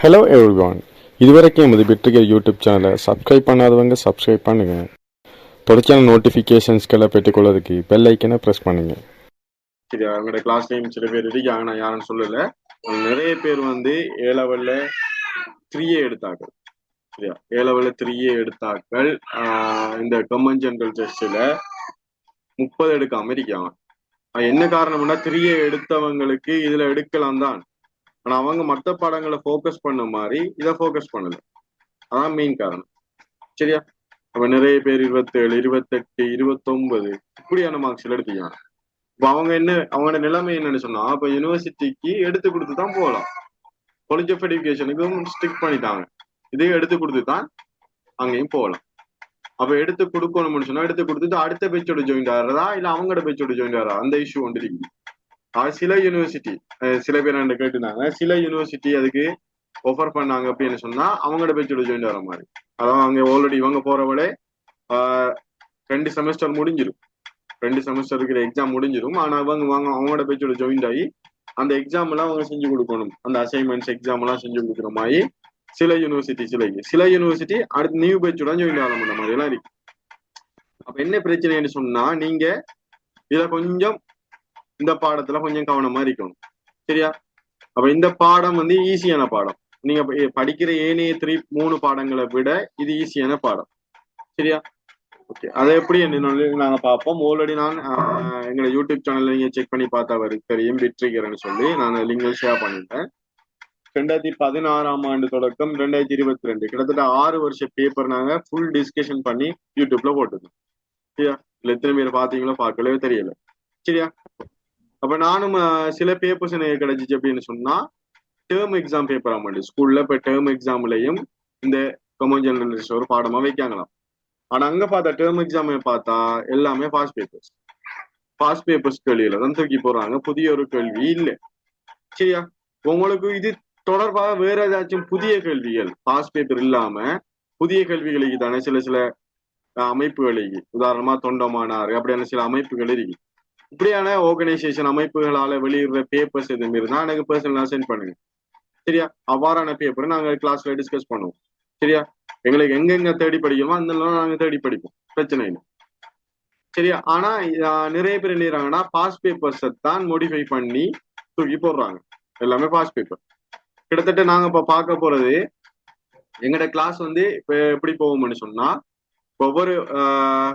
Hello everyone இதுவரைக்கும் எமது பிட்ரிகர் யூடியூப் சேனலை சப்ஸ்கிரைப் பண்ணாதவங்க சப்ஸ்கிரைப் பண்ணுங்க. தொடர்ச்சியான நோட்டிஃபிகேஷன்ஸ்களை பெற்றுக்கொள்வதற்கு பெல் ஐக்கனை ப்ரெஸ் பண்ணுங்க. சரியா அவங்களோட கிளாஸ்லயும் சில பேர் இருக்காங்க நான் யாருன்னு சொல்லலை. நிறைய பேர் வந்து ஏ லெவல்ல த்ரீயே எடுத்தாக்கள் சரியா ஏ லெவல்ல த்ரீயே எடுத்தாக்கள் இந்த கம்மன் ஜென்ரல் டெஸ்ட்ல முப்பது எடுக்க அமெரிக்கா. என்ன காரணம்னா த்ரீயே எடுத்தவங்களுக்கு இதுல எடுக்கலாம் தான். ஆனா அவங்க மத்த பாடங்களை ஃபோக்கஸ் பண்ண மாதிரி இதை ஃபோக்கஸ் பண்ணல. அதான் மெயின் காரணம். சரியா? அப்ப நிறைய பேர் இருபத்தேழு இருபத்தெட்டு இருபத்தொன்பது இப்படியான மார்க்ஸ்ல எடுத்துக்காங்க இப்ப அவங்க என்ன அவங்களோட நிலைமை என்னன்னு சொன்னா இப்ப யூனிவர்சிட்டிக்கு எடுத்து கொடுத்து தான் போகலாம் காலேஜ் ஆஃப் எடுக்கேஷனுக்கும் ஸ்டிக் பண்ணிட்டாங்க. இதையும் எடுத்து கொடுத்து தான் அங்கேயும் போகலாம். அப்ப எடுத்து கொடுக்கணும்னு சொன்னா எடுத்து கொடுத்துட்டு அடுத்த பேச்சோட ஜாயின் ஆகிறதா இல்ல அவங்களோட பேச்சோட ஜாயின் ஆகிறா அந்த இஷ்யூ ஒன்று இருக்குது சில யூனிவர்சிட்டி சில பேர் என்ன கேட்டுருந்தாங்க. சில யூனிவர்சிட்டி அதுக்கு ஆஃபர் பண்ணாங்க அப்படின்னு சொன்னா அவங்களோட பேச்சோட ஜாயின் வர மாதிரி. அதான் அங்க ஆல்ரெடி இவங்க போறவளே ரெண்டு செமஸ்டர் முடிஞ்சிரும். ரெண்டு செமஸ்டர் இருக்கிற எக்ஸாம் முடிஞ்சிடும் ஆனா அவங்க வாங்க அவங்களோட பேச்சோட ஜாயின் ஆகி அந்த எக்ஸாம் எல்லாம் அவங்க செஞ்சு கொடுக்கணும். அந்த அசைன்மெண்ட்ஸ் எக்ஸாம் எல்லாம் செஞ்சு கொடுக்குற மாதிரி சில யூனிவர்சிட்டி சில சில யூனிவர்சிட்டி அடுத்து நியூ பேச்சோட ஜாயின் ஆகலாம் அந்த மாதிரி எல்லாம் இருக்கு. அப்ப என்ன பிரச்சனைன்னு சொன்னா நீங்க இத கொஞ்சம் இந்த பாடத்துல கொஞ்சம் கவனமா இருக்கணும். சரியா? அப்ப இந்த பாடம் வந்து ஈஸியான பாடம். நீங்க படிக்கிற ஏனைய த்ரீ மூணு பாடங்களை விட இது ஈஸியான பாடம். சரியா? ஓகே அதை எப்படி என்ன நாங்க பார்ப்போம். ஆல்ரெடி நான் எங்களை யூடியூப் சேனல்ல நீங்க செக் பண்ணி பார்த்தா வரும் தெரியும். விட்ரிகர்னு சொல்லி நான் லிங்க் ஷேர் பண்ணிட்டேன் ரெண்டாயிரத்தி பதினாறாம் ஆண்டு தொடக்கம் ரெண்டாயிரத்தி இருபத்தி ரெண்டு கிட்டத்தட்ட ஆறு வருஷ பேப்பர் நாங்க ஃபுல் டிஸ்கஷன் பண்ணி யூடியூப்ல போட்டுருந்தோம் சரியா? இதுல எத்தனை பேர் பாத்தீங்களோ பார்க்கவே தெரியல. சரியா? அப்ப நானும் சில பேப்பர்ஸ் எனக்கு கிடைச்சிச்சு அப்படின்னு சொன்னா டேர்ம் எக்ஸாம் பேப்பர் மாட்டேன் ஸ்கூல்ல இப்ப டேர்ம் எக்ஸாம்லயும் இந்த கமன் ஜெர்னலிஸ்ட் ஒரு பாடமா வைக்காங்களாம். ஆனா அங்க பார்த்தா டேர்ம் எக்ஸாம் பார்த்தா எல்லாமே பாஸ் பேப்பர்ஸ் பாஸ் பேப்பர்ஸ் கேள்வியில தான் தூக்கி போடுறாங்க. புதிய ஒரு கேள்வி இல்ல. சரியா? உங்களுக்கு இது தொடர்பாக வேற ஏதாச்சும் புதிய கேள்விகள் பாஸ் பேப்பர் இல்லாம புதிய கேள்விகளுக்கு தானே சில சில அமைப்புகளுக்கு உதாரணமா தொண்டமானார் அப்படியான சில அமைப்புகள் இருக்கு. இப்படியான ஆர்கனைசேஷன் அமைப்புகளால வெளியிடுற பேப்பர்ஸ் எதுமாரி தான் எனக்கு பர்சனலா சென்ட் பண்ணுங்க. சரியா? அவ்வாறான பேப்பரை நாங்க கிளாஸ்ல டிஸ்கஸ் பண்ணுவோம். சரியா? எங்களுக்கு எங்கெங்க தேடி படிக்கணுமோ அந்த நாங்க தேடி படிப்போம். பிரச்சனை இல்லை. சரியா? ஆனா நிறைய பேர் என்ன பாஸ் பேப்பர்ஸை தான் மோடிஃபை பண்ணி தூக்கி போடுறாங்க. எல்லாமே பாஸ் பேப்பர் கிட்டத்தட்ட நாங்க இப்ப பார்க்க போறது எங்களோட கிளாஸ் வந்து இப்ப எப்படி போகும்னு சொன்னா ஒவ்வொரு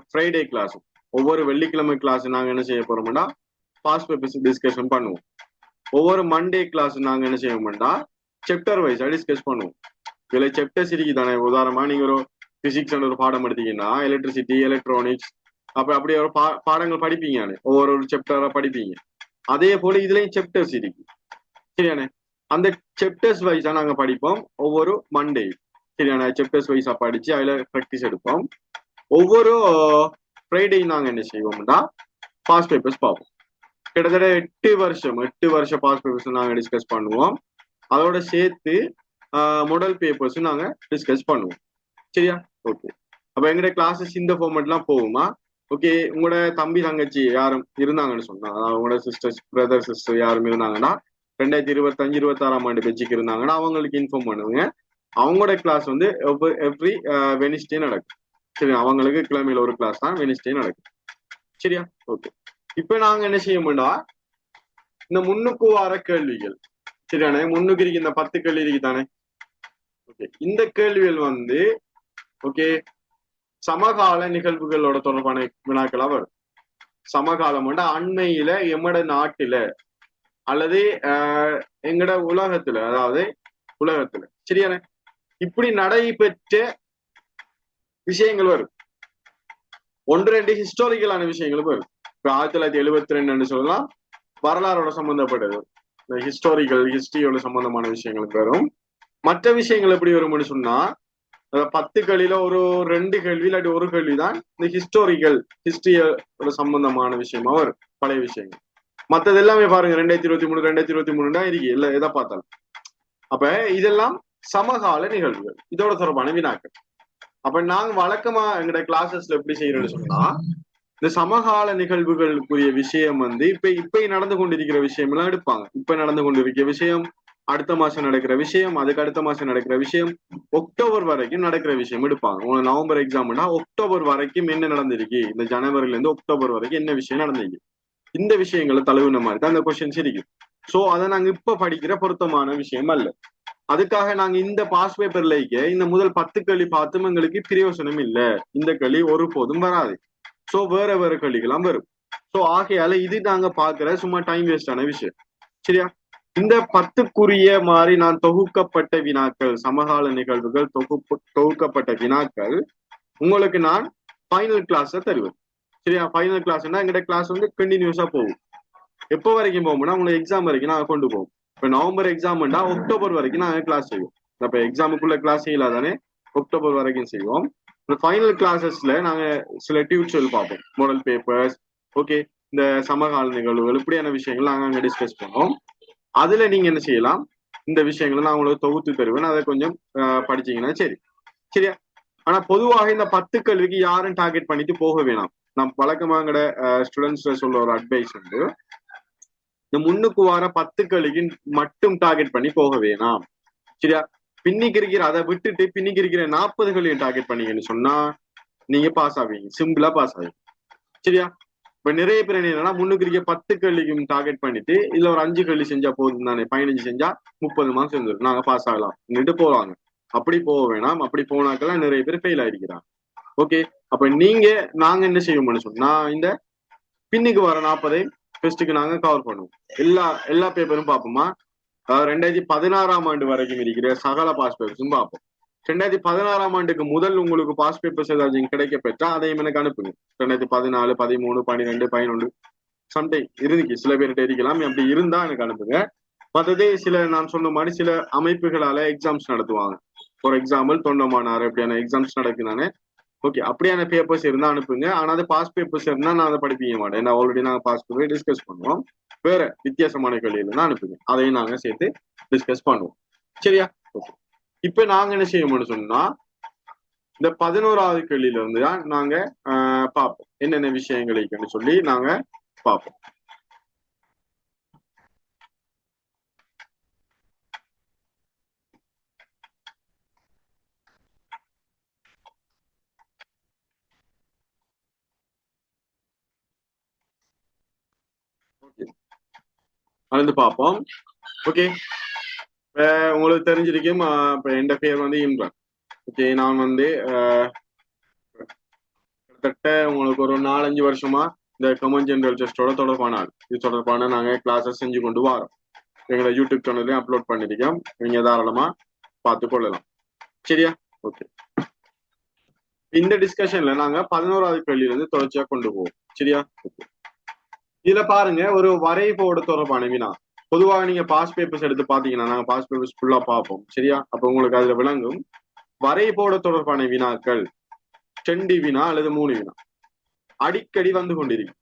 ஃப்ரைடே கிளாஸும் ஒவ்வொரு வெள்ளிக்கிழமை கிளாஸ் நாங்க என்ன செய்ய போறோம்னா பாஸ் பேப்பர்ஸ் டிஸ்கஷன் பண்ணுவோம். ஒவ்வொரு மண்டே கிளாஸ் நாங்க என்ன செய்வோம்னா செப்டர் வைஸா டிஸ்கஸ் பண்ணுவோம். இதுல செப்டர்ஸ் இருக்கு தானே? உதாரணமா நீங்க ஒரு பிசிக்ஸ் ஒரு பாடம் எடுத்தீங்கன்னா எலக்ட்ரிசிட்டி எலக்ட்ரானிக்ஸ் அப்ப அப்படி ஒரு பா பாடங்கள் படிப்பீங்க ஒவ்வொரு ஒரு செப்டரா படிப்பீங்க. அதே போல இதுலயும் செப்டர்ஸ் இருக்கு சரியானே? அந்த செப்டர்ஸ் வைஸா நாங்க படிப்போம். ஒவ்வொரு மண்டே சரியான? செப்டர்ஸ் வைஸா படிச்சு அதுல ப்ராக்டிஸ் எடுப்போம். ஒவ்வொரு ஃப்ரைடே நாங்க என்ன செய்வோம்னா பாஸ் பேப்பர்ஸ் பார்ப்போம். கிட்டத்தட்ட எட்டு வருஷம் எட்டு வருஷம் பாஸ் பேப்பர்ஸ் நாங்க டிஸ்கஸ் பண்ணுவோம். அதோட சேர்த்து முடல் பேப்பர்ஸ் நாங்க டிஸ்கஸ் பண்ணுவோம். சரியா? ஓகே அப்ப எங்கட கிளாஸஸ் இந்த ஃபார்மெட்லாம் போகுமா? ஓகே உங்களோட தம்பி தங்கச்சி யாரும் இருந்தாங்கன்னு சொன்னா அவங்களோட உங்களோட சிஸ்டர்ஸ் பிரதர் சிஸ்டர் யாரும் இருந்தாங்கன்னா ரெண்டாயிரத்தி இருபத்தஞ்சு இருபத்தாறாம் ஆண்டு பெச்சுக்கு இருந்தாங்கன்னா அவங்களுக்கு இன்ஃபார்ம் பண்ணுங்க. அவங்களோட கிளாஸ் வந்து எவ்ரி வெனிஸ்டே நடக்கும். சரி அவங்களுக்கு கிழமையில ஒரு கிளாஸ் தான். வெனிஸ்டே நடக்கும். சரியா? ஓகே இப்ப நாங்க என்ன செய்யணும்னா இந்த முன்னுக்கு வார கேள்விகள். சரியானே முன்னுக்கு இருக்கு இந்த பத்து கேள்வி இருக்கு தானே? ஓகே இந்த கேள்விகள் வந்து ஓகே சமகால நிகழ்வுகளோட தொடர்பான வினாக்களா வரும். சமகாலம் வந்து அண்மையில எம்மட நாட்டுல அல்லது ஆஹ், எங்கட உலகத்துல அதாவது உலகத்துல. சரியானே இப்படி நடைபெற்ற விஷயங்கள் வரும். ஒன்று ரெண்டு ஹிஸ்டாரிக்கலான விஷயங்களும் வரும். இப்போ ஆயிரத்தி தொள்ளாயிரத்தி எழுபத்தி ரெண்டுன்னு சொல்லலாம் வரலாறோட சம்பந்தப்பட்டது. இந்த ஹிஸ்டாரிக்கல் ஹிஸ்டரியோட சம்பந்தமான விஷயங்களுக்கு வரும். மற்ற விஷயங்கள் எப்படி வரும்னு சொன்னா பத்து கேள்வியில ஒரு ரெண்டு கேள்வி இல்லாட்டி ஒரு கேள்வி தான் இந்த ஹிஸ்டாரிக்கல் ஹிஸ்டரியோட சம்பந்தமான விஷயமா வரும். பழைய விஷயங்கள். மற்றது எல்லாமே பாருங்க ரெண்டாயிரத்தி இருபத்தி மூணு ரெண்டாயிரத்தி இருபத்தி மூணு தான் இருக்கு. இல்லை எதை பார்த்தாலும். அப்ப இதெல்லாம் சமகால நிகழ்வுகள். இதோட தொடர்பான வினாக்கள். அப்ப நாங்க வழக்கமா எங்கட கிளாஸஸ்ல எப்படி செய்யறோம்னு சொன்னா இந்த சமகால நிகழ்வுகளுக்குரிய விஷயம் வந்து இப்ப இப்ப நடந்து கொண்டிருக்கிற விஷயம் எல்லாம் எடுப்பாங்க. இப்ப நடந்து கொண்டிருக்கிற விஷயம் அடுத்த மாசம் நடக்கிற விஷயம் அதுக்கு அடுத்த மாசம் நடக்கிற விஷயம் அக்டோபர் வரைக்கும் நடக்கிற விஷயம் எடுப்பாங்க. உங்களுக்கு நவம்பர் எக்ஸாம்னா அக்டோபர் வரைக்கும் என்ன நடந்திருக்கு? இந்த ஜனவரில இருந்து அக்டோபர் வரைக்கும் என்ன விஷயம் நடந்திருக்கு? இந்த விஷயங்களை தழுவின மாதிரி தான் அந்த கொஸ்டின்ஸ் இருக்கு. சோ அதை நாங்க இப்ப படிக்கிற பொருத்தமான விஷயம் அல்ல. அதுக்காக நாங்க இந்த பாஸ் பேப்பர்ல இந்த முதல் பத்து களி பார்த்தும் எங்களுக்கு பிரயோசனம் இல்ல. இந்த களி ஒருபோதும் வராது. சோ வேற வேற களிகளாம் வரும். சோ ஆகையால இது நாங்க பாக்குற சும்மா டைம் வேஸ்டான விஷயம். சரியா? இந்த பத்துக்குரிய மாதிரி நான் தொகுக்கப்பட்ட வினாக்கள் சமகால நிகழ்வுகள் தொகுப்பு தொகுக்கப்பட்ட வினாக்கள் உங்களுக்கு நான் ஃபைனல் கிளாஸ தருவேன். சரியா? ஃபைனல் கிளாஸ்னா எங்கிட்ட கிளாஸ் வந்து கண்டினியூஸா போகும். எப்போ வரைக்கும் போகும்னா உங்களுக்கு எக்ஸாம் வரைக்கும் நான் கொண்டு போவோம். இப்ப நவம்பர் எக்ஸாம்னா அக்டோபர் வரைக்கும் நாங்க கிளாஸ் செய்வோம். இப்ப எக்ஸாமுக்குள்ள கிளாஸ் செய்யலாதானே? அக்டோபர் வரைக்கும் செய்வோம். ஃபைனல் கிளாஸஸ்ல நாங்க சில டியூச்சுவல் பார்ப்போம். மாடல் பேப்பர்ஸ் ஓகே இந்த சமகால நிகழ்வுகள் இப்படியான விஷயங்கள் நாங்க அங்க டிஸ்கஸ் பண்ணோம் அதுல நீங்க என்ன செய்யலாம்? இந்த விஷயங்களை நான் உங்களுக்கு தொகுத்து தருவேன். அதை கொஞ்சம் அஹ், படிச்சீங்கன்னா சரி. சரியா? ஆனா பொதுவாக இந்த பத்து கல்விக்கு யாரும் டார்கெட் பண்ணிட்டு போக வேணாம். நான் வழக்கமாங்கிற ஸ்டூடெண்ட்ஸ் சொல்ற ஒரு அட்வைஸ் வந்து இந்த முன்னுக்கு வர பத்து கல்விக்கு மட்டும் டார்கெட் பண்ணி போக வேணாம். சரியா? பின்னிக்கு இருக்கிற அதை விட்டுட்டு பின்னிக்கு இருக்கிற நாற்பது கல்வியும் டார்கெட் பண்ணீங்கன்னு சொன்னா நீங்க பாஸ் ஆவீங்க. சிம்பிளா பாஸ் ஆவீங்க. சரியா? இப்ப நிறைய பேர் என்னன்னா முன்னுக்கு இருக்க பத்து கல்விக்கும் டார்கெட் பண்ணிட்டு இதுல ஒரு அஞ்சு கல்வி செஞ்சா போதும் தானே பதினஞ்சு செஞ்சா முப்பது மார்க்ஸ் வந்துடும் நாங்க பாஸ் ஆகலாம். நின்று போவாங்க அப்படி போக வேணாம். அப்படி போனாக்கெல்லாம் நிறைய பேர் ஃபெயில் ஆயிருக்கிறாங்க ஓகே அப்ப நீங்க நாங்க என்ன செய்வோம்னு சொன்னா இந்த பின்னுக்கு வர நாற்பதை ஃபெஸ்ட்டுக்கு நாங்க கவர் பண்ணுவோம். எல்லா எல்லா பேப்பரும் பார்ப்போமா? ரெண்டாயிரத்தி பதினாறாம் ஆண்டு வரைக்கும் இருக்கிற சகல பாஸ் பேப்பர்ஸும் பார்ப்போம். ரெண்டாயிரத்தி பதினாறாம் ஆண்டுக்கு முதல் உங்களுக்கு பாஸ் பேப்பர்ஸ் ஏதாச்சும் கிடைக்க பெற்றா அதையும் எனக்கு அனுப்புங்க. ரெண்டாயிரத்தி பதினாலு பதிமூணு பன்னிரெண்டு பதினொன்று சம்டைம் இருந்துச்சு சில பேர்கிட்ட இருக்கலாம் அப்படி இருந்தா எனக்கு அனுப்புங்க. மற்றது சில நான் சொன்ன மாதிரி சில அமைப்புகளால எக்ஸாம்ஸ் நடத்துவாங்க. ஃபார் எக்ஸாம்பிள் தொண்டமானார் அப்படியான எக்ஸாம்ஸ் நடக்குதானே ஓகே அப்படியான பேப்பர்ஸ் இருந்தா அனுப்புங்க. ஆனா அது பாஸ் பேப்பர்ஸ் இருந்தா நான் அதை படிப்பீங்க மாட்டேன். ஏன்னா ஆல்ரெடி நாங்க பாஸ் பேப்பர் டிஸ்கஸ் பண்ணுவோம். வேற வித்தியாசமான கேள்விகள் இருந்தா அனுப்புங்க. அதையும் நாங்க சேர்த்து டிஸ்கஸ் பண்ணுவோம். சரியா? ஓகே இப்ப நாங்க என்ன செய்யணும்னு சொன்னா இந்த பதினோராவது கேள்வியில இருந்து தான் நாங்க ஆஹ், பார்ப்போம். என்னென்ன விஷயங்கள் இருக்குன்னு சொல்லி நாங்க பார்ப்போம். கலந்து பார்ப்போம். ஓகே இப்ப உங்களுக்கு தெரிஞ்சிருக்கும் இப்போ இப்ப என் பேர் வந்து இம்ரான். ஓகே நான் வந்து ஆஹ், கிட்டத்தட்ட உங்களுக்கு ஒரு நாலஞ்சு வருஷமா இந்த கமன் ஜென்ரல் டெஸ்டோட தொடர்பான ஆள். இது தொடர்பான நாங்க கிளாஸஸ் செஞ்சு கொண்டு வரோம். எங்களை யூடியூப் சேனல்லையும் அப்லோட் பண்ணிருக்கோம். நீங்க தாராளமா பார்த்து கொள்ளலாம். சரியா? ஓகே இந்த டிஸ்கஷன்ல நாங்க பதினோராவது கேள்வியில இருந்து தொடர்ச்சியா கொண்டு போவோம். சரியா? ஓகே இதுல பாருங்க ஒரு வரைபோட தொடர்பான வினா. பொதுவாக நீங்க பாஸ் பேப்பர்ஸ் எடுத்து பாத்தீங்கன்னா நாங்க பாஸ் பேப்பர்ஸ் ஃபுல்லா பார்ப்போம். சரியா? அப்ப உங்களுக்கு அதுல விளங்கும். வரைபோட தொடர்பான வினாக்கள் ரெண்டு வினா அல்லது மூணு வினா. அடிக்கடி வந்து கொண்டிருக்கு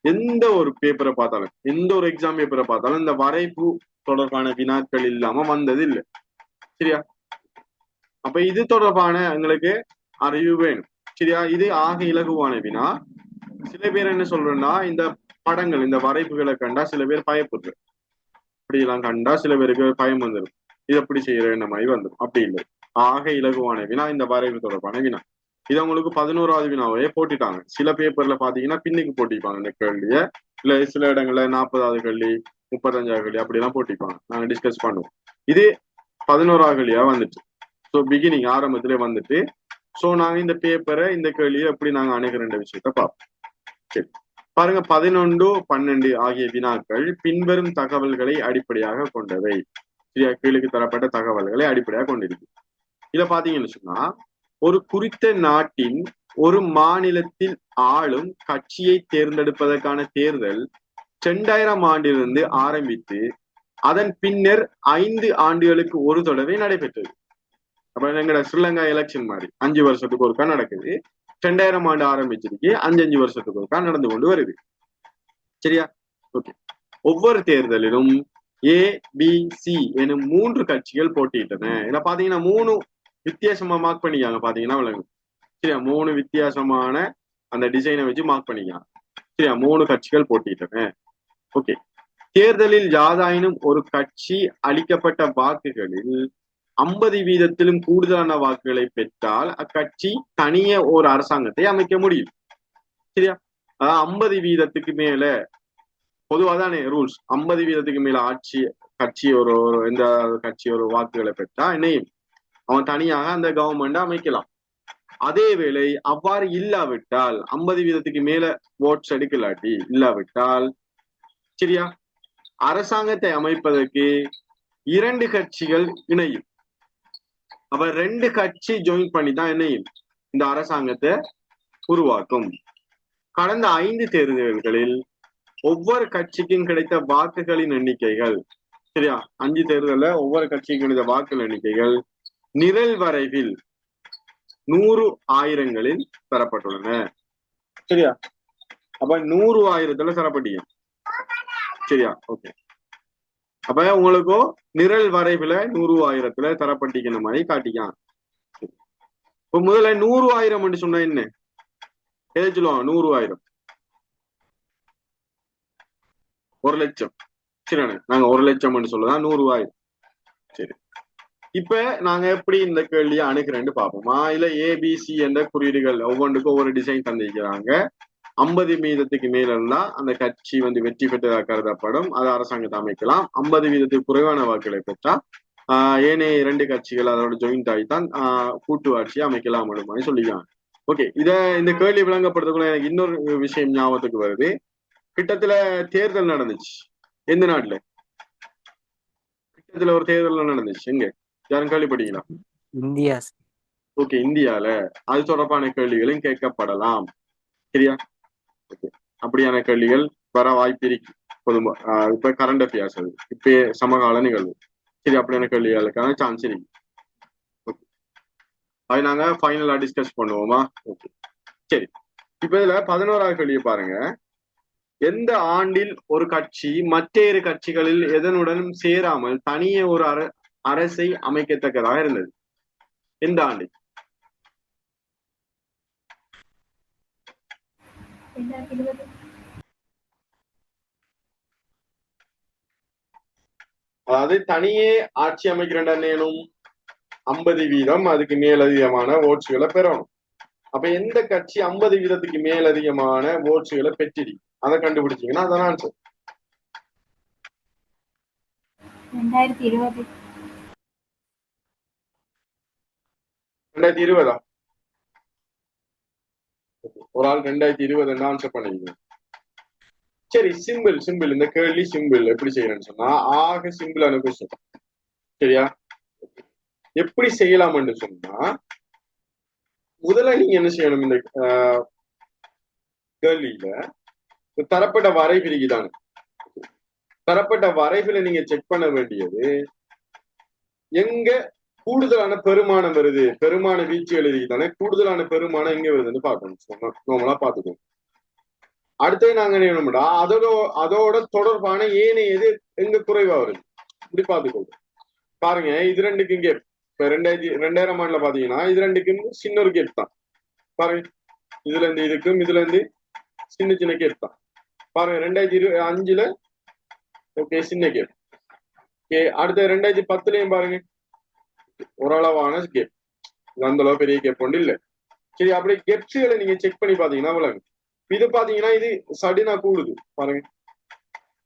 எந்த ஒரு பேப்பரை பார்த்தாலும் எந்த ஒரு எக்ஸாம் பேப்பரை பார்த்தாலும் இந்த வரைப்பு தொடர்பான வினாக்கள் இல்லாம வந்தது இல்லை சரியா? அப்ப இது தொடர்பான எங்களுக்கு அறிவு வேணும். சரியா? இது ஆக இலகுவான வினா. சில பேர் என்ன சொல்றேன்னா இந்த படங்கள் இந்த வரைப்புகளை கண்டா சில பேர் பயப்படுது அப்படி எல்லாம் கண்டா சில பேருக்கு பயம் வந்துடும் இது எப்படி செய்யற மாதிரி வந்துடும் அப்படி இல்லை. ஆக இலகுவான வினா இந்த வரைவு தொடர்பான வினா. இது அவங்களுக்கு பதினோராவது வினாவே போட்டுட்டாங்க சில பேப்பர்ல பாத்தீங்கன்னா பின்னுக்கு போட்டிப்பாங்க இந்த கேள்விய. இல்ல சில இடங்கள்ல நாற்பதாவது கல்வி முப்பத்தஞ்சாவது கல்வி அப்படி எல்லாம் போட்டிப்பாங்க நாங்க டிஸ்கஸ் பண்ணுவோம். இது பதினோராவது கல்வியா வந்துட்டு ஸோ பிகினிங் ஆரம்பத்துல வந்துட்டு ஸோ நாங்க இந்த பேப்பரை இந்த கேள்வியை எப்படி நாங்க அணுகிற விஷயத்த பார்ப்போம். சரி. பாருங்க பதினொன்று பன்னெண்டு ஆகிய வினாக்கள் பின்வரும் தகவல்களை அடிப்படையாக கொண்டவை. சரியா? கீழுக்கு தரப்பட்ட தகவல்களை அடிப்படையாக கொண்டிருக்கு. இத பாத்தீங்கன்னு சொன்னா ஒரு குறித்த நாட்டின் ஒரு மாநிலத்தில் ஆளும் கட்சியை தேர்ந்தெடுப்பதற்கான தேர்தல் இரண்டாயிரம் ஆண்டிலிருந்து ஆரம்பித்து அதன் பின்னர் ஐந்து ஆண்டுகளுக்கு ஒரு தடவை நடைபெற்றது. அப்ப எங்கட ஸ்ரீலங்கா எலெக்ஷன் மாதிரி அஞ்சு வருஷத்துக்கு ஒருக்கா நடக்குது. ரெண்டாயிரம் ஆண்டு ஆரம்பிச்சிருக்கு. அஞ்சு அஞ்சு வருஷத்துக்கு ஒருக்கா நடந்து கொண்டு வருது. சரியா? ஓகே ஒவ்வொரு தேர்தலிலும் ஏ பி சி எனும் மூன்று கட்சிகள் போட்டியிட்டன. இதுல பாத்தீங்கன்னா மூணு வித்தியாசமா மார்க் பண்ணிக்காங்க பாத்தீங்கன்னா விளங்கும் சரியா? மூணு வித்தியாசமான அந்த டிசைனை வச்சு மார்க் பண்ணிக்காங்க சரியா? மூணு கட்சிகள் போட்டியிட்டன. ஓகே தேர்தலில் யாதாயினும் ஒரு கட்சி அளிக்கப்பட்ட வாக்குகளில் ஐம்பது வீதத்திலும் கூடுதலான வாக்குகளை பெற்றால் அக்கட்சி தனிய ஒரு அரசாங்கத்தை அமைக்க முடியும். சரியா? அதாவது ஐம்பது வீதத்துக்கு மேல பொதுவாதானே ரூல்ஸ் ஐம்பது வீதத்துக்கு மேல ஆட்சி கட்சி ஒரு ஒரு எந்த கட்சி ஒரு வாக்குகளை பெற்றா என்னையும் அவன் தனியாக அந்த கவர்மெண்ட் அமைக்கலாம். அதே வேளை அவ்வாறு இல்லாவிட்டால் ஐம்பது வீதத்துக்கு மேல ஓட்ஸ் எடுக்கலாட்டி இல்லாவிட்டால் சரியா? அரசாங்கத்தை அமைப்பதற்கு இரண்டு கட்சிகள் இணையும். அவர் ரெண்டு கட்சி ஜாயின் பண்ணி தான் என்ன இந்த அரசாங்கத்தை உருவாக்கும். கடந்த ஐந்து தேர்தல்களில் ஒவ்வொரு கட்சிக்கும் கிடைத்த வாக்குகளின் எண்ணிக்கைகள் சரியா? அஞ்சு தேர்தல்ல ஒவ்வொரு கட்சிக்கும் கிடைத்த வாக்குகள் எண்ணிக்கைகள் நிரல் வரைவில் நூறு ஆயிரங்களில் பெறப்பட்டுள்ளன. சரியா? அப்ப நூறு ஆயிரத்துல தரப்பட்டீங்க சரியா? ஓகே அப்ப உங்களுக்கு நிரல் வரைவுல நூறு ஆயிரத்துல தரப்பட்டிக்கிற மாதிரி காட்டிக்கான் இப்ப முதல்ல நூறு ஆயிரம் சொன்னா என்ன? எதை நூறு ஆயிரம். ஒரு லட்சம். சரிண்ணே நாங்க ஒரு லட்சம் சொல்லலாம் நூறு ஆயிரம். சரி. இப்ப நாங்க எப்படி இந்த கேள்வியை அணுகிறேன்னு பார்ப்போமா. இல்ல ஏபிசி என்ற குறியீடுகள் ஒவ்வொன்றுக்கும் ஒவ்வொரு டிசைன் தந்திருக்கிறாங்க. ஐம்பது வீதத்துக்கு மேல இருந்தா அந்த கட்சி வந்து வெற்றி பெற்றதாக கருதப்படும். அது அரசாங்கத்தை அமைக்கலாம். ஐம்பது வீதத்துக்கு குறைவான வாக்குகளை பெற்றா ஏனைய இரண்டு கட்சிகள் அதோட ஜாயிண்ட் ஆகித்தான் ஆஹ் கூட்டு ஆட்சியை அமைக்கலாம் மாதிரி சொல்லிக்காங்க ஓகே இத இந்த கேள்வி விளங்கப்படுறதுக்குள்ள எனக்கு இன்னொரு விஷயம் ஞாபகத்துக்கு வருது. கிட்டத்துல தேர்தல் நடந்துச்சு. எந்த நாட்டுல? கிட்டத்துல ஒரு தேர்தல் நடந்துச்சு. எங்க? யாரும் கேள்விப்பட்டீங்களா? இந்தியா. ஓகே இந்தியால. அது தொடர்பான கேள்விகளும் கேட்கப்படலாம். சரியா? அப்படியான கேள்விகள் வர வாய்ப்பிருக்கு பொதுவா இப்ப கரண்ட் அஃபேர்ஸ் அது. இப்ப சமகால நிகழ்வு. சரி அப்படியான கேள்விகளுக்கான சான்ஸ் இருக்கு. அது நாங்க ஃபைனலா டிஸ்கஸ் பண்ணுவோமா? ஓகே சரி. இப்ப இதுல பதினோராவது கேள்வியை பாருங்க. எந்த ஆண்டில் ஒரு கட்சி மற்ற கட்சிகளில் எதனுடனும் சேராமல் தனியே ஒரு அர அரசை அமைக்கத்தக்கதாக இருந்தது? எந்த அதாவது தனியே ஆட்சி அமைக்கிறேன்னும் ஐம்பது வீதம் அதுக்கு மேலதிகமான ஓட்ஸுகளை பெறணும். அப்ப எந்த கட்சி ஐம்பது வீதத்துக்கு மேலதிகமான ஓட்ஸுகளை பெற்றிடி? அதை கண்டுபிடிச்சீங்கன்னா அதான் ஆன்சர் ரெண்டாயிரத்தி இருபது. ரெண்டாயிரத்தி இருபதா? ஒரு ஆள் ரெண்டாயிரத்தி இருபது ஆன்சர் பண்ணுவீங்க சரி சிம்பிள் சிம்பிள் இந்த கேள்வி சிம்பிள் எப்படி செய்யறேன்னு சொன்னா ஆக சிம்பிளான கொஸ்டின் சரியா? எப்படி செய்யலாம்னு சொன்னா முதல்ல நீங்க என்ன செய்யணும் இந்த ஆஹ், கேள்வியில தரப்பட்ட வரைபிரிக்குதானே தரப்பட்ட வரைபில நீங்க செக் பண்ண வேண்டியது எங்க கூடுதலான பெருமானம் வருது. பெருமான வீச்சு எழுதி தானே கூடுதலான பெருமானம் எங்க வருதுன்னு பார்க்கணும். நார்மலா பாத்துக்கோங்க அடுத்தது நாங்க என்ன செய்யணும்டா அதோட அதோட தொடர்பான ஏனையது எங்க குறைவா வருது? இப்படி பாத்துக்கோங்க பாருங்க இது ரெண்டுக்கும் கேப் இப்ப ரெண்டாயிரத்தி ரெண்டாயிரம் ஆண்டுல பாத்தீங்கன்னா இது ரெண்டுக்கும் சின்ன ஒரு கேப் தான். பாருங்க இதுல இருந்து இதுக்கும் இதுல இருந்து சின்ன சின்ன கேப் தான். பாருங்க ரெண்டாயிரத்தி இரு அஞ்சுல ஓகே சின்ன கேப் ஓகே அடுத்த ரெண்டாயிரத்தி பத்துலயும் பாருங்க. ஓரளவான கேப் அந்த அளவு பெரிய கேப் ஒன்று இல்ல. சரி அப்படியே கெப்ஸுகளை நீங்க செக் பண்ணி பாத்தீங்கன்னா விளங்கு இது பாத்தீங்கன்னா இது சடினா கூடுது. பாருங்க.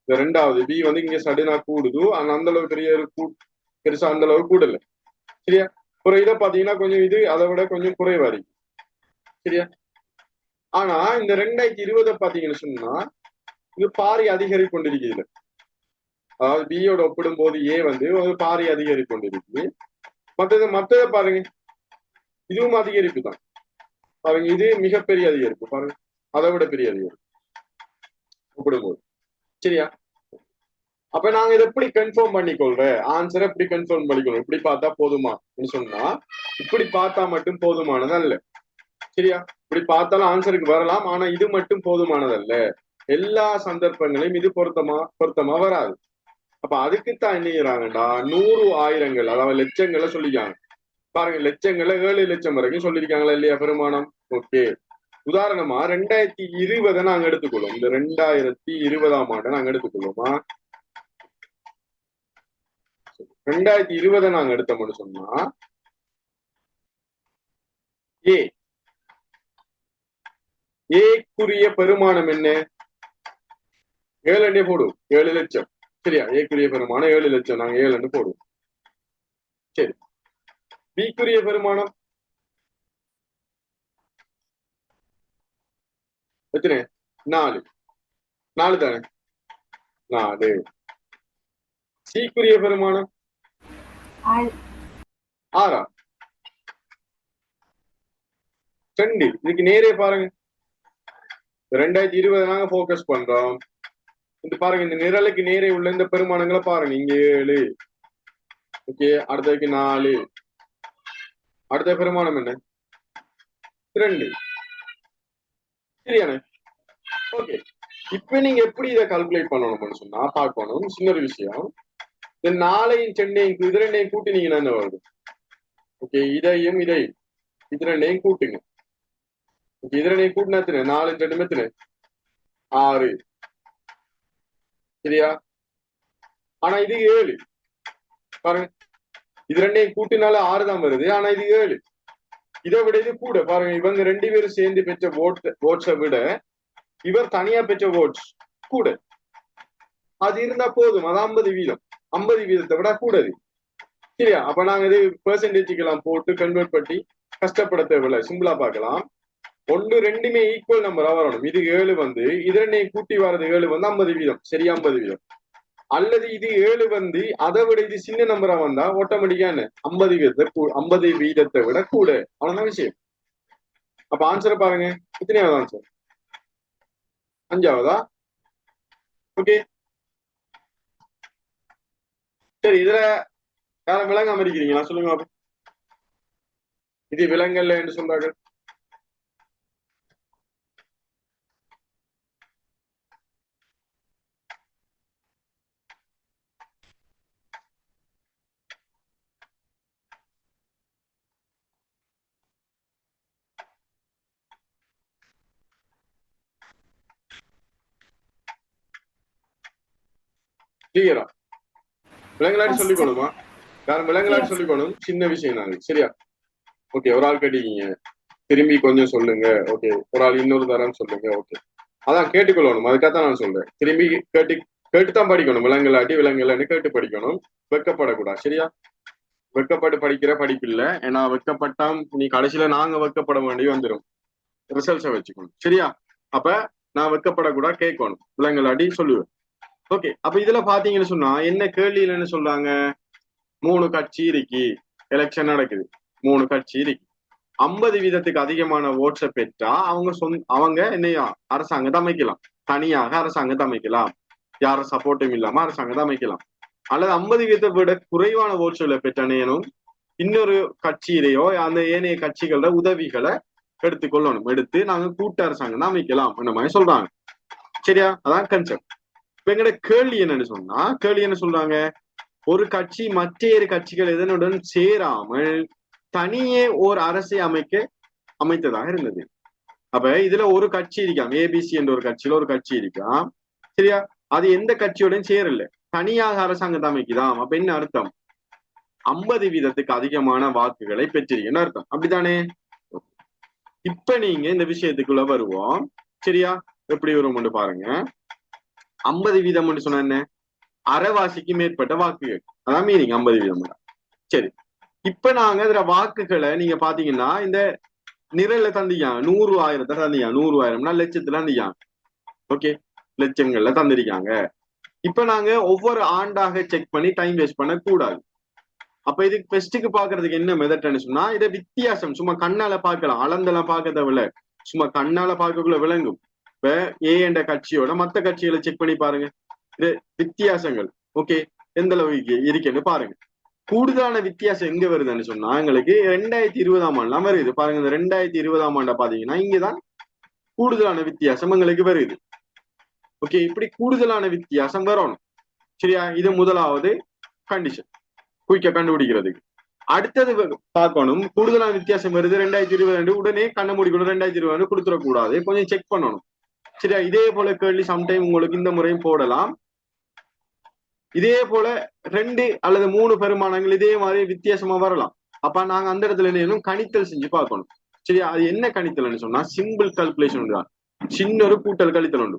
இந்த ரெண்டாவது பி வந்து இங்க சடினா கூடுது. ஆனா அந்த அளவு பெரிய கூ பெருசா அந்த அளவு கூடல. சரியா? அப்புறம் இதை பாத்தீங்கன்னா கொஞ்சம் இது அதை விட கொஞ்சம் குறைவா இருக்கு. சரியா? ஆனா இந்த ரெண்டாயிரத்தி இருபதை பாத்தீங்கன்னு சொன்னா இது பாரி அதிகரி கொண்டிருக்குது அதாவது பியோட ஒப்பிடும் போது ஏ வந்து ஒரு பாரி அதிகரி கொண்டிருக்கு மற்றது மற்றதை பாருங்க. இதுவும் அதிகரிப்பு தான். பாருங்க இது மிகப்பெரிய அதிகரிப்பு. பாருங்க அதை விட பெரிய அதிகரிப்பு. ஒப்பிடும்போது சரியா? அப்ப நாங்க இதை எப்படி கன்ஃபார்ம் பண்ணிக்கொள்ற? ஆன்சரை எப்படி கன்ஃபார்ம் பண்ணிக்கணும் இப்படி பார்த்தா போதுமா? சொன்னா இப்படி பார்த்தா மட்டும் போதுமானதல்ல சரியா? இப்படி பார்த்தாலும் ஆன்சருக்கு வரலாம் ஆனா இது மட்டும் போதுமானதல்ல எல்லா சந்தர்ப்பங்களையும் இது பொருத்தமா பொருத்தமா வராது. அப்ப அதுக்குத்தான் என்ன நூறு ஆயிரங்கள் அதாவது லட்சங்களை சொல்லிக்காங்க பாருங்க லட்சங்களை ஏழு லட்சம் வரைக்கும் சொல்லியிருக்காங்களா இல்லையா பெருமானம்? ஓகே. உதாரணமா ரெண்டாயிரத்தி இருபதை நாங்க எடுத்துக்கொள்வோம். இந்த ரெண்டாயிரத்தி இருபதாம் ஆண்டை நாங்க எடுத்துக்கொள்வோமா? ரெண்டாயிரத்தி இருபதை நாங்க எடுத்தோம்னு சொன்னா ஏ ஏக்குரிய பெருமானம் என்ன? ஏழு அண்டே போடும் ஏழு லட்சம். சரியா? ஏக்குரிய பெருமானம் ஏழு லட்சம் நாங்க ஏழு அண்டு போடுவோம். சரி. பிக்குரிய பெருமானம். எத்தனை? நாலு. நாலு தானே? நாலு. சீக்குரிய பெருமானம். ஆறா. ரெண்டு. இதுக்கு நேரே பாருங்க. ரெண்டாயிரத்தி இருபது நாங்க போக்கஸ் பண்றோம். இந்த பாருங்க இந்த நிரலுக்கு நேரே உள்ள இந்த பெருமானங்களை பாருங்க. இங்க ஏழு. ஓகே அடுத்ததுக்கு நாலு. அடுத்த பெருமானம் என்ன? ரெண்டு சரியானே? ஓகே. இப்ப நீங்க எப்படி இதை கால்குலேட் பண்ணணும்னு சொன்னா பார்க்கணும். சின்ன ஒரு விஷயம். இந்த நாளையும் சென்னையும் இது ரெண்டையும் கூட்டினீங்கன்னா என்ன வருது? ஓகே இதையும் இதையும். இது ரெண்டையும் கூட்டுங்க. ஓகே இது ரெண்டையும் கூட்டினா எத்தனை? நாலு ரெண்டுமே எத்தனை? ஆறு. சரியா? ஆனா இது ஏழு. பாருங்க. இது ரெண்டையும் கூட்டினால ஆறு தான் வருது. ஆனா இது ஏழு. இதை விட இது கூட. பாருங்க இவங்க ரெண்டு பேரும் சேர்ந்து பெற்ற ஓட் ஓட்ஸை விட இவர் தனியா பெற்ற ஓட்ஸ் கூட. அது இருந்தா போதும். அது ஐம்பது வீதம். ஐம்பது வீதத்தை விட கூடாது. சரியா? அப்ப நாங்க இது பெர்சன்டேஜுக்கெல்லாம் போட்டு கன்வெர்ட் பண்ணி கஷ்டப்பட தேவையில்ல. சிம்பிளா பார்க்கலாம். ஒன்று ரெண்டுமே ஈக்குவல் நம்பரா வரணும். இது ஏழு வந்து இது ரெண்டையும் கூட்டி வர்றது ஏழு வந்து ஐம்பது வீதம். சரி ஐம்பது வீதம். அல்லது இது ஏழு வந்து அதை விட இது சின்ன நம்பரா வந்தா ஆட்டோமேட்டிக்கா என்ன? ஐம்பது வீதத்தை ஐம்பது வீதத்தை விட கூட. அவ்வளவுதான் விஷயம். அப்ப ஆன்சரை பாருங்க. எத்தனையாவது ஆன்சர் அஞ்சாவதா? ஓகே சரி இதுல யாரும் விலங்காம இருக்கிறீங்களா சொல்லுங்க இது விலங்கல்ல என்று சொல்றார்கள். கிளியரா விலங்கலாட்டு சொல்லிக்கணுமா யாரும் விலங்கலாட்டு சொல்லிக்கணும் சின்ன விஷயம் நாங்க சரியா? ஓகே ஒரு ஆள் கேட்டீங்க திரும்பி கொஞ்சம் சொல்லுங்க. ஓகே ஒரு ஆள் இன்னொரு தரம் சொல்லுங்க. ஓகே அதான் கேட்டுக்கொள்ளணும். அதுக்காக நான் சொல்றேன். திரும்பி கேட்டு கேட்டுத்தான் படிக்கணும். விலங்கலாட்டி விலங்கலன்னு கேட்டு படிக்கணும். வெக்கப்படக்கூடாது. சரியா? வெக்கப்பட்டு படிக்கிற படிப்பு இல்ல. ஏன்னா வெக்கப்பட்டாம் நீ கடைசியில நாங்க வெக்கப்பட வேண்டி வந்துடும் ரிசல்ட்ஸை வச்சுக்கணும். சரியா? அப்ப நான் வெக்கப்படக்கூடாது கேட்கணும். விலங்கலாட்டி சொல்லுவேன் ஓகே அப்ப இதுல பாத்தீங்கன்னு சொன்னா என்ன கேள்வியில என்ன சொல்றாங்க? மூணு கட்சி இருக்கு எலெக்ஷன் நடக்குது. மூணு கட்சி இருக்கு. ஐம்பது வீதத்துக்கு அதிகமான ஓட்ஸை பெற்றா அவங்க சொந்த அவங்க என்னையா அரசாங்கத்தை அமைக்கலாம். தனியாக அரசாங்கத்தை அமைக்கலாம். யார சப்போர்ட்டும் இல்லாம அரசாங்கத்தை அமைக்கலாம். அல்லது ஐம்பது வீதத்தை விட குறைவான ஓட்ஸ்களை பெற்றனேனும் இன்னொரு கட்சியிலேயோ அந்த ஏனைய கட்சிகளோட உதவிகளை எடுத்துக்கொள்ளணும். எடுத்து நாங்க கூட்டு அரசாங்கம் தான் அமைக்கலாம் இந்த மாதிரி சொல்றாங்க. சரியா? அதான் கன்செப்ட் இப்ப எங்கட கேள்வி என்னன்னு சொன்னா கேள்வி என்ன சொல்றாங்க? ஒரு கட்சி மற்ற கட்சிகள் இதனுடன் சேராமல் தனியே ஓர் அரசை அமைக்க அமைத்ததாக இருந்தது. அப்ப இதுல ஒரு கட்சி இருக்காம் ஏபிசி என்ற ஒரு கட்சியில ஒரு கட்சி இருக்காம். சரியா? அது எந்த கட்சியோடையும் சேரல. தனியாக அரசாங்கத்தை அமைக்குதாம். அப்ப என்ன அர்த்தம்? ஐம்பது வீதத்துக்கு அதிகமான வாக்குகளை பெற்றிருக்குன்னு அர்த்தம்? அப்படித்தானே? இப்ப நீங்க இந்த விஷயத்துக்குள்ள வருவோம். சரியா? எப்படி வருவோம்னு பாருங்க. ஐம்பது வீதம் சொன்ன என்ன? அரைவாசிக்கு மேற்பட்ட வாக்குகள். அதான் மீனிங் ஐம்பது வீதம். சரி. இப்ப நாங்க இதுல வாக்குகளை நீங்க பாத்தீங்கன்னா இந்த நிரல்ல தந்திக்காங்க நூறு ஆயிரத்தை தந்திக்காங்க நூறு ஆயிரம்னா லட்சத்துல தந்திக்காங்க ஓகே லட்சங்கள்ல தந்திருக்காங்க. இப்ப நாங்க ஒவ்வொரு ஆண்டாக செக் பண்ணி டைம் வேஸ்ட் பண்ண கூடாது அப்ப இதுக்கு பெஸ்ட்டுக்கு பாக்குறதுக்கு என்ன மெதட்னு சொன்னா இதை வித்தியாசம். சும்மா கண்ணால பாக்கலாம் அளந்தெல்லாம் பார்க்க தேவையில்ல சும்மா கண்ணால பார்க்கக்குள்ள விளங்கும். இப்ப ஏ என்ற கட்சியோட மத்த கட்சிகளை செக் பண்ணி பாருங்க. இது வித்தியாசங்கள். ஓகே எந்த அளவுக்கு இருக்குன்னு பாருங்க. கூடுதலான வித்தியாசம் எங்க வருதுன்னு சொன்னா எங்களுக்கு ரெண்டாயிரத்தி இருபதாம் ஆண்டுலாம் வருது. பாருங்க இந்த ரெண்டாயிரத்தி இருபதாம் ஆண்டை பாத்தீங்கன்னா இங்கதான் கூடுதலான வித்தியாசம் எங்களுக்கு வருது. ஓகே இப்படி கூடுதலான வித்தியாசம் வரணும். சரியா? இது முதலாவது கண்டிஷன் குயிக்க கண்டுபிடிக்கிறதுக்கு. அடுத்தது பார்க்கணும். கூடுதலான வித்தியாசம் வருது ரெண்டாயிரத்தி இருபது ரெண்டு உடனே கண்ண முடிக்கணும் ரெண்டாயிரத்தி இருபது கொடுத்துடக்கூடாது. கொஞ்சம் செக் பண்ணணும். சரி இதே போல கேள்வி சம்டைம் உங்களுக்கு இந்த முறையும் போடலாம். இதே போல ரெண்டு அல்லது மூணு பெருமானங்கள் இதே மாதிரி வித்தியாசமா வரலாம். அப்ப நாங்க அந்த இடத்துல என்ன கணித்தல் செஞ்சு பார்க்கணும். சரி அது என்ன கணித்தல்னு சொன்னா சிம்பிள் கால்குலேஷன் தான். சின்ன ஒரு கூட்டல் கழித்தல் உண்டு.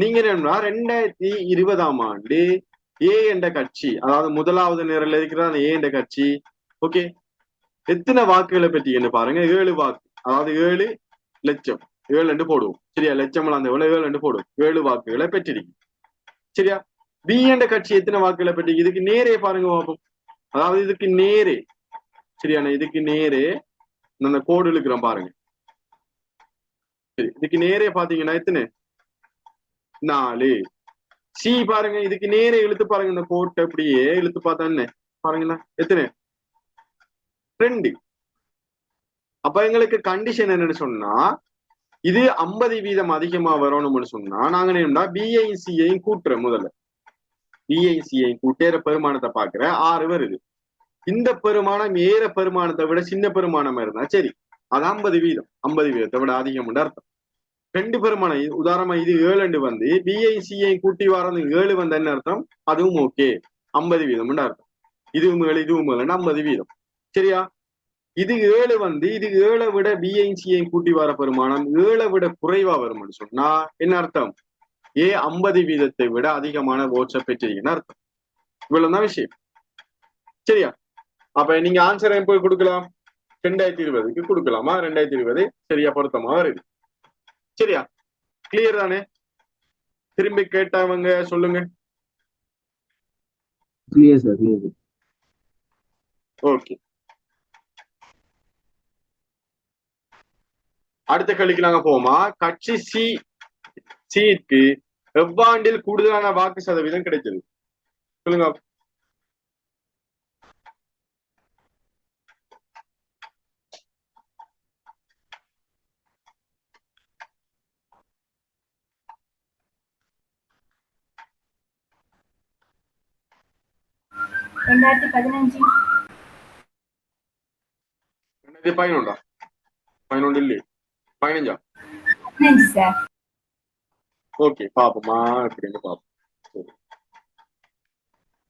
நீங்க என்னன்னா ரெண்டாயிரத்தி இருபதாம் ஆண்டு ஏ என்ற கட்சி அதாவது முதலாவது நிரல் இருக்கிற அந்த ஏ என்ற கட்சி. ஓகே எத்தனை வாக்குகளை பற்றி என்ன பாருங்க. ஏழு வாக்கு. அதாவது ஏழு லட்சம். ஏழு ரெண்டு போடுவோம். சரியா? லட்சம் அந்த எவ்வளவு ஏழு ரெண்டு போடுவோம். ஏழு வாக்குகளை பெற்றிருக்கு. சரியா? பி என்ற கட்சி எத்தனை வாக்குகளை பெற்றிருக்கு? இதுக்கு நேரே பாருங்க பார்ப்போம் அதாவது இதுக்கு நேரே. சரியான இதுக்கு நேரே. அந்த கோடு இழுக்கிறோம் பாருங்க. சரி இதுக்கு நேரே பாத்தீங்கன்னா எத்தனை? நாலு. சி பாருங்க இதுக்கு நேரே இழுத்து பாருங்க. இந்த கோட்டை அப்படியே இழுத்து பார்த்தா என்ன? பாருங்களா எத்தனை? ரெண்டு. அப்ப எங்களுக்கு கண்டிஷன் என்னன்னு சொன்னா இது ஐம்பது வீதம் அதிகமா வரணும்னு சொன்னா நாங்க என்ன பிஐசியையும் கூட்டுற முதல்ல. பிஐசியையும் கூட்டேற பெருமானத்தை பாக்குற ஆறு வருது. இந்த பெருமானம் ஏற பெருமானத்தை விட சின்ன பெருமானம் இருந்தா சரி. அது ஐம்பது வீதம். ஐம்பது வீதத்தை விட அதிகம் அர்த்தம். ரெண்டு பெருமானம் உதாரணமா இது ஏழு வந்து பிஐசிஐ கூட்டி வரது ஏழு வந்த என்ன அர்த்தம்? அதுவும் ஓகே ஐம்பது வீதம் அர்த்தம். இதுவும் ஏழு இதுவும் ஏழு ஐம்பது வீதம். சரியா? இது ஏழு வந்து இது ஏழை விட பிஐசிஐ கூட்டி வர பெருமானம் ஏழை விட குறைவா வரும்னு சொன்னா என்ன அர்த்தம்? ஏ ஐம்பது வீதத்தை விட அதிகமான ஓட்ஸை பெற்றிருக்கீங்கன்னு அர்த்தம்? இவ்வளவுதான் விஷயம். சரியா? அப்ப நீங்க ஆன்சர் எப்போ கொடுக்கலாம். ரெண்டாயிரத்தி இருபதுக்கு கொடுக்கலாமா? ரெண்டாயிரத்தி இருபது சரியா பொருத்தமா வருது. சரியா? கிளியர் தானே? திரும்பி கேட்டவங்க சொல்லுங்க. ஓகே அடுத்த கேள்விக்கு நாங்க போவோமா? கட்சி சி சிக்கு எவ்வாண்டில் கூடுதலான வாக்கு சதவீதம் கிடைச்சது சொல்லுங்க. ரெண்டாயிரத்தி பதினஞ்சு. ரெண்டாயிரத்தி பதினொன்றா? பதினொன்று இல்லையே. பதினஞ்சா சார் ஓகே பாப்போமா அப்படின்னு பாப்போம் சரி.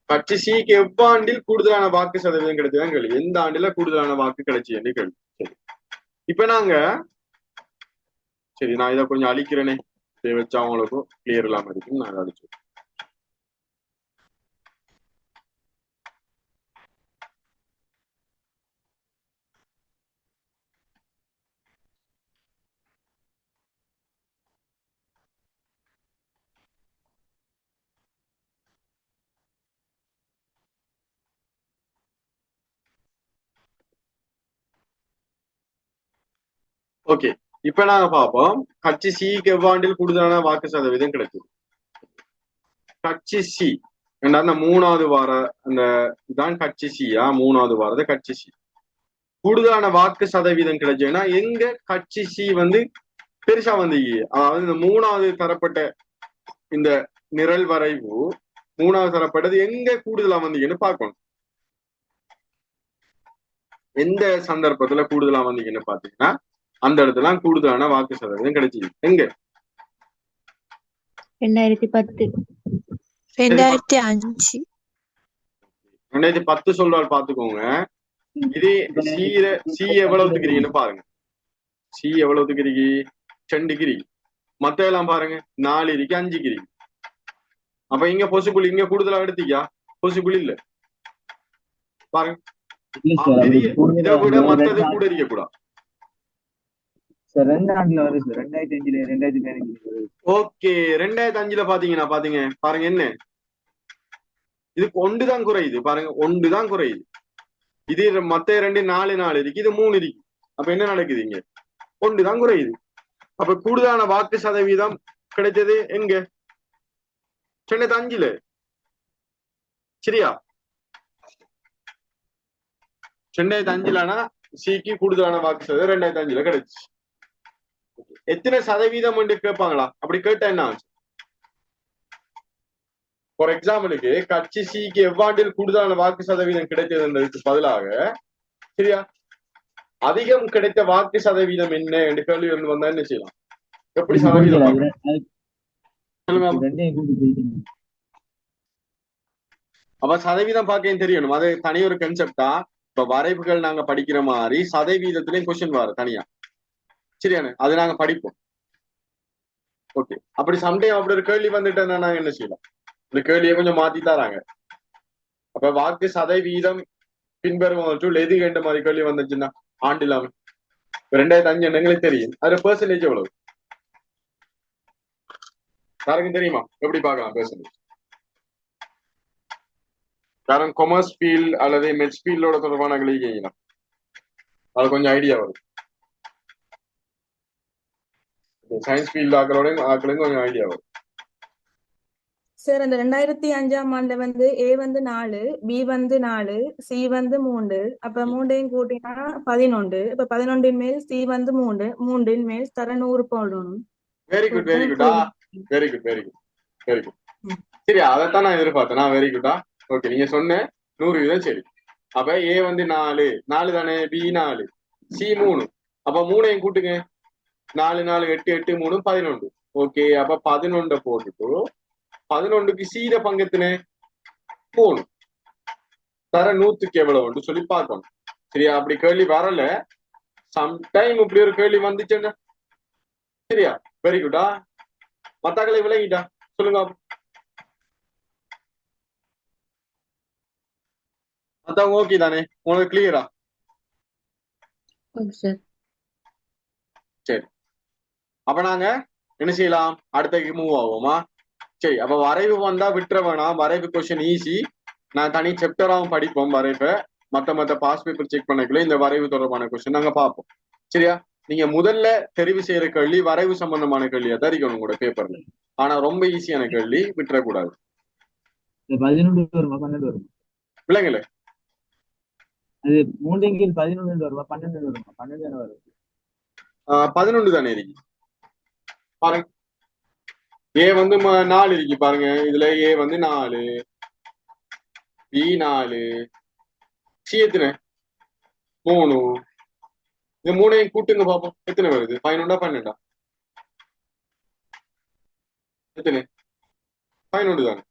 கட்சி சிக்கு எவ்வாண்டில் கூடுதலான வாக்கு சதவீதம் கிடைச்சதுன்னு கேள்வி எந்த ஆண்டுல கூடுதலான வாக்கு கிடைச்சதுன்னு கேள்வி சரி இப்ப நாங்க சரி நான் இதை கொஞ்சம் அழிக்கிறேனே இதை வச்சு அவங்களுக்கும் கிளியர் இல்லாம இருக்குன்னு நான் அழிச்சு ஓகே. இப்ப நாங்க பார்ப்போம். கட்சி சி எவ்வாண்டில் கூடுதலான வாக்கு சதவீதம் கிடைச்சது கட்சி சி அந்த மூணாவது வார அந்த இதான் கட்சி சியா மூணாவது வாரது கட்சி சி கூடுதலான வாக்கு சதவீதம் கிடைச்சதுன்னா எங்க கட்சி சி வந்து பெருசா வந்து அதாவது இந்த மூணாவது தரப்பட்ட இந்த நிரல் வரைவு மூணாவது தரப்பட்டது எங்க கூடுதலா வந்தீங்கன்னு பார்க்கணும். எந்த சந்தர்ப்பத்துல கூடுதலா வந்தீங்கன்னு பாத்தீங்கன்னா அந்த இடத்துல கூடுதலான வாக்கு சதவீதம் கிடைச்சிது. எங்க? ரெண்டாயிரத்தி பத்து. ரெண்டாயிரத்தி அஞ்சு. ரெண்டாயிரத்தி பத்து சொல்றாரு பாத்துக்கோங்க இது சீர சி எவ்வளவு துக்கிறீங்கன்னு பாருங்க. சி எவ்வளவு துக்கிறீங்க ரெண்டு கிரி. மத்த எல்லாம் பாருங்க. நாலு இருக்கு அஞ்சு கிரி. அப்ப இங்க பொசிபிள் இங்க கூடுதலா எடுத்தீங்க பொசிபிள் இல்ல. பாருங்க. இதை விட மத்தது கூட இருக்க கூடாது சார் ரெண்டு ஆண்டுல வருது சார் ரெண்டாயிரத்தி அஞ்சுல ரெண்டாயிரத்தி பதினஞ்சுல ஓகே ரெண்டாயிரத்தி அஞ்சுல பாத்தீங்கன்னா பாத்தீங்க. பாருங்க என்ன? இது ஒன்றுதான் குறையுது. பாருங்க ஒன்றுதான் குறையுது. இது மத்த ரெண்டு நாலு நாலு இருக்கு. இது மூணு இருக்கு. அப்ப என்ன நடக்குது இங்க? ஒன்றுதான் குறையுது. அப்ப கூடுதலான வாக்கு சதவீதம் கிடைச்சது எங்க? ரெண்டாயிரத்தி அஞ்சுல. சரியா? ரெண்டாயிரத்தி அஞ்சுலனா சிக்கு கூடுதலான வாக்கு சதவீதம் ரெண்டாயிரத்தி அஞ்சுல கிடைச்சு. எத்தனை சதவீதம் கேட்பாங்களா? அப்படி கேட்டா என்ன ஆச்சு? ஃபார் எக்ஸாம்பிளுக்கு கட்சி சிக்கு எவ்வாண்டில் கூடுதலான வாக்கு சதவீதம் கிடைத்ததுன்றதுக்கு பதிலாக சரியா? அதிகம் கிடைத்த வாக்கு சதவீதம் என்ன என்று கேள்வி வந்து வந்தா என்ன செய்யலாம்? எப்படி சதவீதம் அப்ப சதவீதம் பார்க்க தெரியணும்? அது தனி ஒரு கன்செப்டா இப்ப வரைவுகள் நாங்க படிக்கிற மாதிரி சதவீதத்திலயும் கொஸ்டின் வரும் தனியா. சரியானே? அது நாங்க படிப்போம். ஓகே அப்படி சம்டைம் அப்படி ஒரு கேள்வி வந்துட்டேன்னா நாங்க என்ன செய்யலாம்? இந்த கேள்வியை கொஞ்சம் மாத்தி தராங்க. அப்ப வாக்கு சதை வீதம் பின்வரும் எது கண்ட மாதிரி கேள்வி வந்துச்சுன்னா ஆண்டு இல்லாம ரெண்டாயிரத்தி அஞ்சு எங்களுக்கு தெரியும். அதுல பெர்சன்டேஜ் எவ்வளவு? யாருக்கும் தெரியுமா? எப்படி பார்க்கலாம் பெர்சன்டேஜ் காரணம் கொமர்ஸ் ஃபீல்ட் அல்லது மெட்ஸ் ஃபீல்டோட தொடர்பான கேள்விங்கன்னா அது கொஞ்சம் ஐடியா வரும். சயின்ஸ் ஃபீல்ட் ஆக்களோட ஆக்களுக்கு கொஞ்சம் ஐடியா வரும் சார் அந்த ரெண்டாயிரத்தி அஞ்சாம் ஆண்டு வந்து ஏ வந்து நாலு பி வந்து நாலு சி வந்து மூன்று அப்ப மூண்டையும் கூட்டினா பதினொன்று. இப்ப பதினொன்றின் மேல் சி வந்து மூன்று மூன்றின் மேல் தர நூறு போடணும். வெரி குட் வெரி குட்டா very good very good very good சரி அதைத்தான் நான் எதிர்பார்த்தேன். வெரி குட்டா ஓகே நீங்க சொன்ன நூறு வீதம் சரி. அப்ப ஏ வந்து நாலு நாலு தானே? பி நாலு சி மூணு. அப்ப மூணையும் கூட்டுங்க. நாலு நாலு எட்டு எட்டு மூணு பதினொன்று. ஓகே அப்ப பதினொன்றை போட்டுட்டு பதினொன்றுக்கு சீர பங்கத்தினே? மூணு தர நூத்துக்கு எவ்வளவுன்னு சொல்லி பார்க்கணும். சரியா? அப்படி கேள்வி வரல. சம்டைம் இப்படி ஒரு கேள்வி வந்துச்சுன்னா சரியா? வெரி குட்டா மத்தாக்களை விளங்கிட்டா சொல்லுங்க. மத்தவங்க ஓகே தானே? உங்களுக்கு கிளியரா சரி. அப்ப நாங்க என்ன செய்யலாம்? அடுத்தக்கு மூவ் ஆகுமா சரி அப்ப வரைவு வந்தா விட்டுற வேணாம். வரைவு கொஸ்டின் ஈஸி நான் தனி சாப்டராகவும் படிப்போம் வரைவை. மத்த மத்த பாஸ் பேப்பர் செக் பண்ணக்குள்ள இந்த வரைவு தொடர்பான கொஸ்டின் நாங்க பார்ப்போம். சரியா? நீங்க முதல்ல தெரிவு செய்யற கேள்வி வரைவு சம்பந்தமான கேள்வியா தான் இருக்கணும் உங்களோட பேப்பர்ல ஆனா ரொம்ப ஈஸியான கேள்வி விட்டுறக்கூடாது. விலங்குல அது மூன்றின் கீழ் பதினொன்று வருமா பன்னெண்டு வருமா? பன்னெண்டு வரும் பதினொன்று தானே இருக்கு. பாருங்க. ஏ வந்து நாலு இருக்கு பாருங்க. இதுல ஏ வந்து நாலு. பி நாலு. சி எத்தனை? மூணு. இந்த மூணையும் கூட்டுங்க பாப்போம். எத்தனை வருது? பதினொண்டா பன்னெண்டா? எத்தனை? பதினொன்று தானே.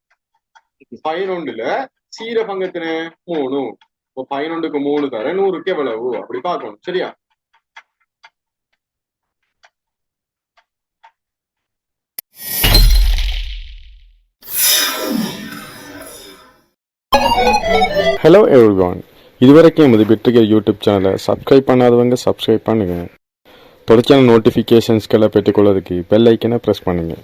பதினொன்றுல சீர பங்கத்தின மூணு. இப்போ பதினொன்றுக்கு மூணு தர நூறுக்கு எவ்வளவு? அப்படி பார்க்கணும். சரியா? ஹலோ எவ்ரிவான் இதுவரைக்கும் எமது பெற்றுகிற யூடியூப் சேனலை சப்ஸ்கிரைப் பண்ணாதவங்க சப்ஸ்கிரைப் பண்ணுங்கள் தொடர்ச்சியான நோட்டிஃபிகேஷன்ஸ்களை பெற்றுக்கொள்வதற்கு பெல் ஐக்கனை ப்ரெஸ் பண்ணுங்கள்